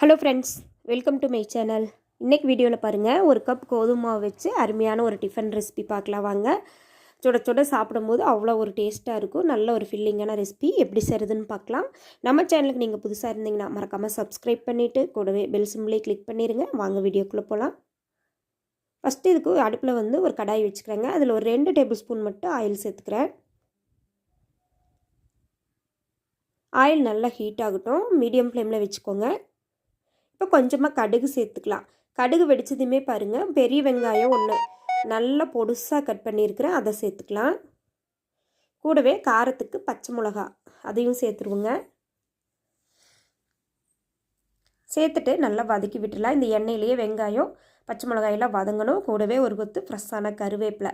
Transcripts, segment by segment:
Hello friends welcome to my channel இன்றைக்கி வீடியோவில் பாருங்கள் ஒரு கப் கோதுமாவை வச்சு அருமையான ஒரு டிஃபன் ரெசிபி பார்க்கலாம் வாங்க. சுட சுட சாப்பிடும்போது அவ்வளோ ஒரு டேஸ்ட்டாக இருக்கும் நல்ல ஒரு ஃபில்லிங்கான ரெசிபி எப்படி செய்கிறதுன்னு பார்க்கலாம். நம்ம சேனலுக்கு நீங்கள் புதுசாக இருந்தீங்கன்னா மறக்காமல் சப்ஸ்கிரைப் பண்ணிவிட்டு கூடவே பெல் சிம்லேயே கிளிக் பண்ணிடுங்க வாங்க வீடியோக்குள்ளே போகலாம் ஃபஸ்ட்டு இதுக்கு அடுப்பில் வந்து ஒரு கடாய் வச்சுக்கிறேங்க. அதில் ஒரு ரெண்டு டேபிள் ஸ்பூன் மட்டும் ஆயில் சேர்த்துக்கிறேன். ஆயில் நல்லா ஹீட் ஆகட்டும். மீடியம் ஃப்ளேமில் வச்சுக்கோங்க. இப்போ கொஞ்சமாக கடுகு சேர்த்துக்கலாம். கடுகு வெடித்ததுமே பாருங்கள் பெரிய வெங்காயம் ஒன்று நல்லா பொடுசாக கட் பண்ணியிருக்கிறேன் அதை சேர்த்துக்கலாம். கூடவே காரத்துக்கு பச்சை மிளகா அதையும் சேர்த்துருவோங்க. சேர்த்துட்டு நல்லா வதக்கி விட்டுலாம் இந்த எண்ணெயிலேயே வெங்காயம் பச்சை மிளகாயெல்லாம் வதங்கணும். கூடவே ஒரு கொத்து ஃப்ரெஷ்ஷான கருவேப்பிலை.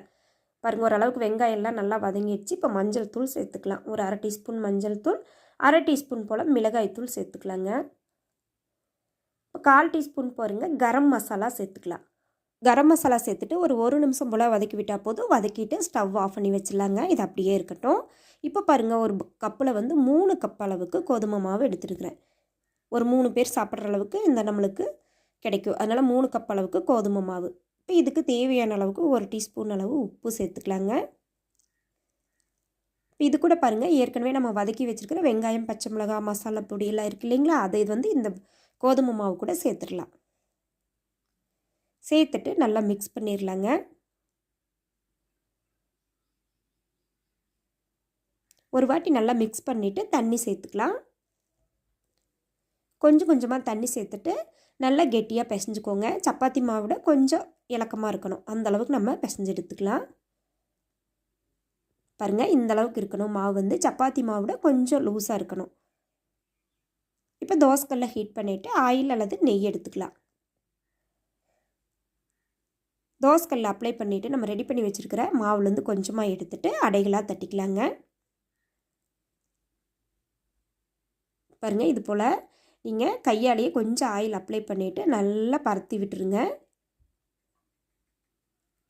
பாருங்கள் ஓரளவுக்கு வெங்காயம்லாம் நல்லா வதங்கிடுச்சு. இப்போ மஞ்சள் தூள் சேர்த்துக்கலாம். ஒரு அரை டீஸ்பூன் மஞ்சள் தூள் அரை டீஸ்பூன் போல் மிளகாய் தூள் சேர்த்துக்கலாங்க. கால் டீஸ்பூன் போகிறீங்க கரம் மசாலா சேர்த்துக்கலாம். கரம் மசாலா சேர்த்துட்டு ஒரு ஒரு நிமிஷம் போல் வதக்கி விட்டால் போதும். வதக்கிட்டு ஸ்டவ் ஆஃப் பண்ணி வச்சிடலாங்க. இது அப்படியே இருக்கட்டும். இப்போ பாருங்கள் ஒரு கப்பில் வந்து மூணு கப் அளவுக்கு கோதுமை மாவு எடுத்துருக்குறேன். ஒரு மூணு பேர் சாப்பிட்ற அளவுக்கு இந்த நம்மளுக்கு கிடைக்கும். அதனால் மூணு கப் அளவுக்கு கோதுமை மாவு. இப்போ இதுக்கு தேவையான அளவுக்கு ஒரு டீஸ்பூன் அளவு உப்பு சேர்த்துக்கலாங்க. இப்போ இது கூட பாருங்கள் ஏற்கனவே நம்ம வதக்கி வச்சுருக்கிற வெங்காயம் பச்சை மிளகா மசாலா பொடியெல்லாம் இருக்குது இல்லைங்களா? அதை இது வந்து இந்த கோதுமை மாவு கூட சேர்த்துடலாம். சேர்த்துட்டு நல்லா மிக்ஸ் பண்ணிடலாங்க ஒரு வாட்டி நல்லா மிக்ஸ் பண்ணிவிட்டு தண்ணி சேர்த்துக்கலாம். கொஞ்சம் கொஞ்சமாக தண்ணி சேர்த்துட்டு நல்லா கெட்டியாக பிசைஞ்சுக்கோங்க. சப்பாத்தி மாவோட கொஞ்சம் இலக்கமாக இருக்கணும். அந்தளவுக்கு நம்ம பிசைஞ்சு எடுத்துக்கலாம். பாருங்கள் இந்த அளவுக்கு இருக்கணும். மாவு வந்து சப்பாத்தி மாவிட கொஞ்சம் லூஸாக இருக்கணும். இப்போ தோசைக்கல்ல ஹீட் பண்ணிவிட்டு ஆயில் அல்லது நெய் எடுத்துக்கலாம். தோசைக்கல்ல அப்ளை பண்ணிவிட்டு நம்ம ரெடி பண்ணி வச்சுருக்கிற மாவுலேருந்து கொஞ்சமாக எடுத்துகிட்டு அடைகளாக தட்டிக்கலாங்க. பாருங்கள் இது போல் நீங்கள் கையாலேயே கொஞ்சம் ஆயில் அப்ளை பண்ணிவிட்டு நல்லா பரத்தி விட்டுருங்க.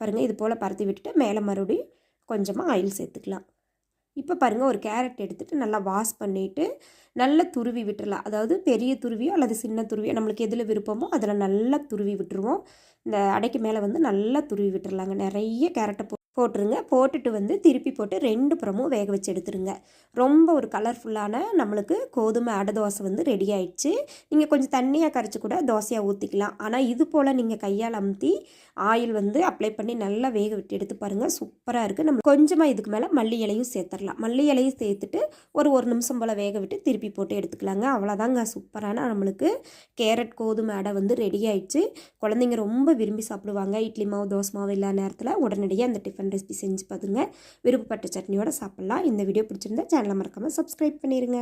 பாருங்கள் இது போல் பரத்தி விட்டுட்டு மேலே மறுபடியும் கொஞ்சமாக ஆயில் சேர்த்துக்கலாம். இப்போ பாருங்கள் ஒரு கேரட் எடுத்துகிட்டு நல்லா வாஷ் பண்ணிவிட்டு நல்லா துருவி விட்டுடலாம் அதாவது பெரிய துருவியோ அல்லது சின்ன துருவியோ நம்மளுக்கு எதில் விருப்பமோ அதில் நல்லா துருவி விட்டுருவோம். இந்த அடைக்கு மேலே வந்து நல்லா துருவி விட்டுடலாங்க நிறைய கேரட்டை போ போட்டுருங்க. போட்டுட்டு வந்து திருப்பி போட்டு ரெண்டு புறமும் வேக வச்சு எடுத்துருங்க. ரொம்ப ஒரு கலர்ஃபுல்லான நம்மளுக்கு கோதுமை அடை தோசை வந்து ரெடி ஆயிடுச்சு. நீங்கள் கொஞ்சம் தண்ணியாக கரைச்சி கூட தோசையாக ஊற்றிக்கலாம் ஆனால் இது போல் நீங்கள் கையால் அமுத்தி ஆயில் வந்து அப்ளை பண்ணி நல்லா வேக விட்டு எடுத்து பாருங்கள் சூப்பராக இருக்குது நம்ம கொஞ்சமாக இதுக்கு மேலே மல்லி இலையும் சேர்த்துடலாம். மல்லி இலையும் சேர்த்துட்டு ஒரு ஒரு நிமிஷம் போல் வேக விட்டு திருப்பி போட்டு எடுத்துக்கலாங்க. அவ்வளோதாங்க சூப்பரான நம்மளுக்கு கேரட் கோதுமை அடை வந்து ரெடி ஆயிடுச்சு. குழந்தைங்க ரொம்ப விரும்பி சாப்பிடுவாங்க. இட்லி மாவு தோசை மாவு இல்லாத நேரத்தில் உடனடியாக அந்த டிஃபன் டிஃபன் ரெசிபி செஞ்சு பார்த்துங்க விருப்பப்பட்ட சட்னியோட சாப்பிட்லாம். இந்த வீடியோ பிடிச்சிருந்தா சேனலை மறக்காமல் சப்ஸ்கிரைப் பண்ணிடுங்க